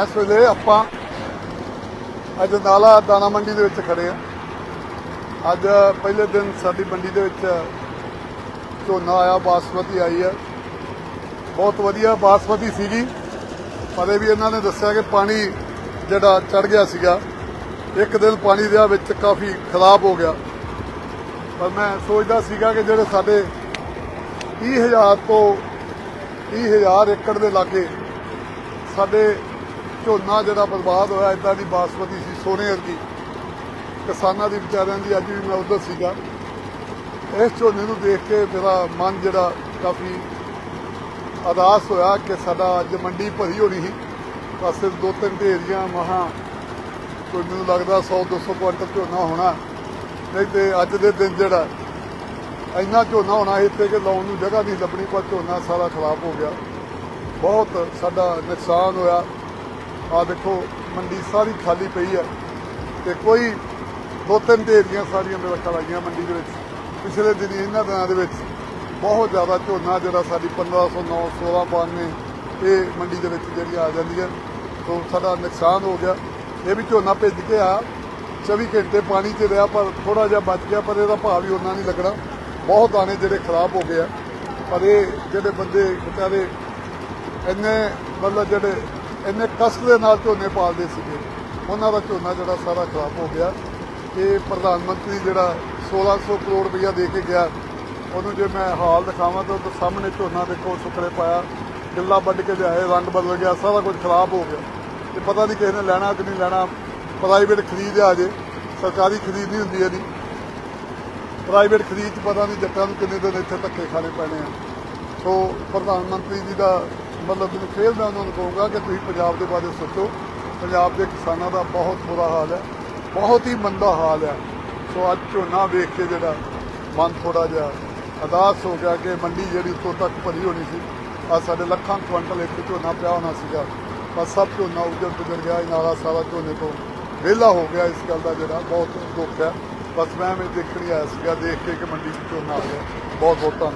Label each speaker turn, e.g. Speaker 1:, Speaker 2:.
Speaker 1: ਇਸ ਵੇਲੇ ਆਪਾਂ ਅੱਜ ਨਾਲਾ ਦਾਣਾ ਮੰਡੀ ਦੇ ਵਿੱਚ ਖੜੇ ਆ। ਅੱਜ ਪਹਿਲੇ ਦਿਨ ਸਾਡੀ ਮੰਡੀ ਦੇ ਵਿੱਚ ਝੋਨਾ ਆਇਆ, ਬਾਸਮਤੀ ਆਈ ਹੈ ਬਹੁਤ ਵਧੀਆ ਬਾਸਮਤੀ ਸੀਗੀ, ਪਰ ਇਹ ਵੀ ਇਹਨਾਂ ਨੇ ਦੱਸਿਆ ਕਿ ਪਾਣੀ ਜਿਹੜਾ ਚੜ ਗਿਆ ਸੀਗਾ, ਇੱਕ ਦਿਨ ਪਾਣੀ ਦੇ ਵਿੱਚ ਕਾਫੀ ਖਰਾਬ ਹੋ ਗਿਆ। ਪਰ ਮੈਂ ਸੋਚਦਾ ਸੀਗਾ ਕਿ ਜਿਹੜੇ ਸਾਡੇ 30000 ਤੋਂ 30000 ਏਕੜ ਦੇ ਲਾਗੇ ਸਾਡੇ ਝੋਨਾ ਜਿਹੜਾ ਬਰਬਾਦ ਹੋਇਆ ਇਦਾਂ ਦੀ ਬਾਸਮਤੀ ਸੀ, ਸੋਨੇ ਵਰਗੀ। ਕਿਸਾਨਾਂ ਦੀ ਵਿਚਾਰਿਆਂ ਦੀ ਅੱਜ ਵੀ ਮੈਂ ਉਧਰ ਸੀਗਾ। ਇਸ ਝੋਨੇ ਨੂੰ ਦੇਖ ਕੇ ਮੇਰਾ ਮਨ ਜਿਹੜਾ ਕਾਫੀ ਅਦਾਸ ਹੋਇਆ ਕਿ ਸਾਡਾ ਅੱਜ ਮੰਡੀ ਭਰੀ ਹੋਣੀ ਸੀ। ਪਾਸੇ ਦੋ ਤਿੰਨ ਢੇਰੀਆਂ, ਮਹਾ ਕੋਈ ਮੈਨੂੰ ਲੱਗਦਾ 100 200 ਕੁਇੰਟਲ ਝੋਨਾ ਹੋਣਾ। ਨਹੀਂ ਤੇ ਅੱਜ ਦੇ ਦਿਨ ਜਿਹੜਾ ਇੰਨਾ ਝੋਨਾ ਹੋਣਾ ਇੱਥੇ ਕਿ ਲਾਉਣ ਨੂੰ ਜਗ੍ਹਾ ਨਹੀਂ ਲੱਭਣੀ, ਪਰ ਝੋਨਾ ਸਾਰਾ ਖਰਾਬ ਹੋ ਗਿਆ। ਬਹੁਤ ਸਾਡਾ ਨੁਕਸਾਨ ਹੋਇਆ। ਆ ਦੇਖੋ, ਮੰਡੀ ਸਾਰੀ ਖਾਲੀ ਪਈ ਹੈ ਤੇ ਕੋਈ ਦੋ ਤਿੰਨ ਢੇਰੀਆਂ ਸਾਰੀਆਂ ਮੇਰੇ ਖਿਆਲ ਆਈਆਂ ਮੰਡੀ ਦੇ ਵਿੱਚ। ਪਿਛਲੇ ਦਿਨੀ ਇਹਨਾਂ ਦਿਨਾਂ ਦੇ ਵਿੱਚ ਬਹੁਤ ਜ਼ਿਆਦਾ ਝੋਨਾ ਜਿਹੜਾ ਸਾਡੀ 1509 1692 ਇਹ ਮੰਡੀ ਦੇ ਵਿੱਚ ਜਿਹੜੀ ਆ ਜਾਂਦੀ ਹੈ ਤੋਂ ਸਾਡਾ ਨੁਕਸਾਨ ਹੋ ਗਿਆ। ਇਹ ਵੀ ਝੋਨਾ ਭਿੱਜ ਕੇ ਆ 24 ਘੰਟੇ ਪਾਣੀ 'ਚ ਰਿਹਾ, ਪਰ ਥੋੜਾ ਜਿਹਾ ਬਚ ਗਿਆ, ਪਰ ਇਹਦਾ ਭਾਅ ਵੀ ਉਹਨਾਂ ਨਹੀਂ ਲੱਗਣਾ। ਬਹੁਤ ਦਾਣੇ ਜਿਹੜੇ ਖਰਾਬ ਹੋ ਗਏ ਆ। ਪਰ ਇਹ ਜਿਹੜੇ ਬੰਦੇ ਵਿਚਾਰੇ ਇੰਨੇ ਮਤਲਬ ਜਿਹੜੇ ਇੰਨੇ ਕਸ਼ਟ ਦੇ ਨਾਲ ਝੋਨੇ ਪਾਲਦੇ ਸੀਗੇ। ਉਹਨਾਂ ਦਾ ਝੋਨਾ ਜਿਹੜਾ ਸਾਰਾ ਖਰਾਬ ਹੋ ਗਿਆ ਇਹ ਪ੍ਰਧਾਨ ਮੰਤਰੀ ਜਿਹੜਾ 1600 ਕਰੋੜ ਰੁਪਇਆ ਦੇ ਕੇ ਗਿਆ। ਉਹਨੂੰ ਜੇ ਮੈਂ ਹਾਲ ਦਿਖਾਵਾਂ ਤਾਂ ਉਹਦੇ ਸਾਹਮਣੇ ਝੋਨਾ ਦੇਖੋ ਸੁੱਕੜੇ ਪਾਇਆ। ਗਿੱਲਾ ਵੱਢ ਕੇ ਲਿਆਏ, ਰੰਗ ਬਦਲ ਗਿਆ, ਸਾਰਾ ਕੁਝ ਖਰਾਬ ਹੋ ਗਿਆ। ਤੇ ਪਤਾ ਨਹੀਂ ਕਿਸੇ ਨੇ ਲੈਣਾ ਕਿ ਨਹੀਂ ਲੈਣਾ। ਪ੍ਰਾਈਵੇਟ ਖਰੀਦ ਆ ਜੇ, ਸਰਕਾਰੀ ਖਰੀਦ ਨਹੀਂ ਹੁੰਦੀ ਇਹਦੀ। ਪ੍ਰਾਈਵੇਟ ਖਰੀਦ 'ਚ ਪਤਾ ਨਹੀਂ ਜੱਟਾਂ ਨੂੰ ਕਿੰਨੇ ਦਿਨ ਇੱਥੇ ਧੱਕੇ ਖਾਣੇ ਪੈਣੇ ਆ। ਸੋ ਪ੍ਰਧਾਨ ਮੰਤਰੀ ਜੀ ਦਾ ਮਤਲਬ ਮੈਨੂੰ ਫੇਰ ਮੈਂ ਉਹਨਾਂ ਨੂੰ ਕਹੂੰਗਾ ਕਿ ਤੁਸੀਂ ਪੰਜਾਬ ਦੇ ਬਾਰੇ ਸੋਚੋ। ਪੰਜਾਬ ਦੇ ਕਿਸਾਨਾਂ ਦਾ ਬਹੁਤ ਬੁਰਾ ਹਾਲ ਹੈ, ਬਹੁਤ ਹੀ ਮੰਦਾ ਹਾਲ ਹੈ। ਸੋ ਅੱਜ ਝੋਨਾ ਵੇਖ ਕੇ ਜਿਹੜਾ ਮਨ ਥੋੜਾ ਜਿਹਾ ਅਦਾਸ ਹੋ ਗਿਆ ਕਿ ਮੰਡੀ ਜਿਹੜੀ ਉੱਤੋਂ ਤੱਕ ਭਰੀ ਹੋਣੀ ਸੀ ਆ ਸਾਡੇ ਲੱਖਾਂ ਕੁਇੰਟਲ ਇੱਥੇ ਝੋਨਾ ਪਿਆ ਹੋਣਾ ਸੀਗਾ। ਪਰ ਸਭ ਝੋਨਾ ਉੱਜੜ ਪੁਜੜ ਗਿਆ, ਇਹ ਨਾਲਾ ਸਾਰਾ ਝੋਨੇ ਤੋਂ ਵਿਹਲਾ ਹੋ ਗਿਆ ਇਸ ਗੱਲ ਦਾ ਜਿਹੜਾ ਬਹੁਤ ਦੁੱਖ ਹੈ। ਬਸ ਮੈਂ ਵੀ ਦੇਖਣ ਹੀ ਆਇਆ ਸੀਗਾ, ਦੇਖ ਕੇ ਕਿ ਮੰਡੀ 'ਚ ਝੋਨਾ ਆ ਗਿਆ। ਬਹੁਤ ਬਹੁਤ ਧੰਨਵਾਦ।